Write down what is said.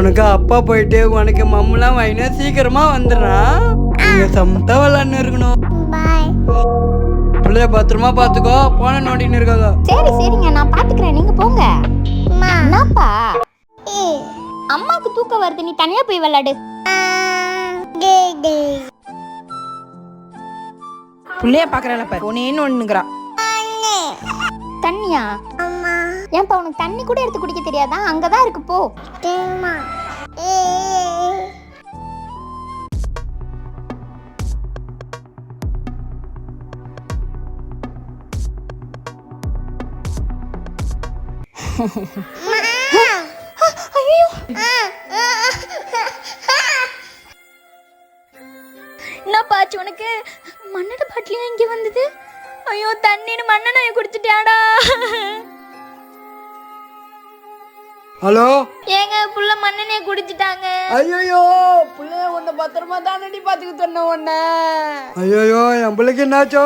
உனக்கு அப்பா போயிட்டு உனக்கு மம்மெல்லாம் வாங்கினா சீக்கிரமா வந்துடுறான் நீங்க சமத்தா விளாட்னு இருக்கணும். பாய் பிள்ளைய பத்திரமா பார்த்துக்கோ போன நோண்டின்னு இருக்காங்க. சரி சரிங்க. நான் பாத்துக்கிறேன். நீங்க போங்க. என்னப்பா? அம்மாக்கு தூக்கம் வருது. நீ தனியா போய் விளையாடு. புள்ளைய பாக்குறேன் பாரு. ஒன்னேன்னு ஒண்ணுங்கிறான் தண்ணியா? ஏன்பா உனக்கு தண்ணி கூட எடுத்து குடிக்க தெரியாதா? அங்கதான் இருக்கு போ. ஐயோ. என்னப்பா ஆச்சு உனக்கு மண்ணட பாட்டிலையும் இங்கே வந்தது? ஐயோ தண்ணின்னு மண்ணெண்ணெய் குடிச்சிட்டியாடா ஹலோ? ஏங்க புள்ள மண்ணெண்ணெய் குடிச்சிட்டாங்க. ஐயோ புள்ளைய உன்னை பத்திரமா தானடி பாத்துக்க சொன்ன உன்ன. ஐயோ என் பிள்ளைக்கு என்னாச்சோ?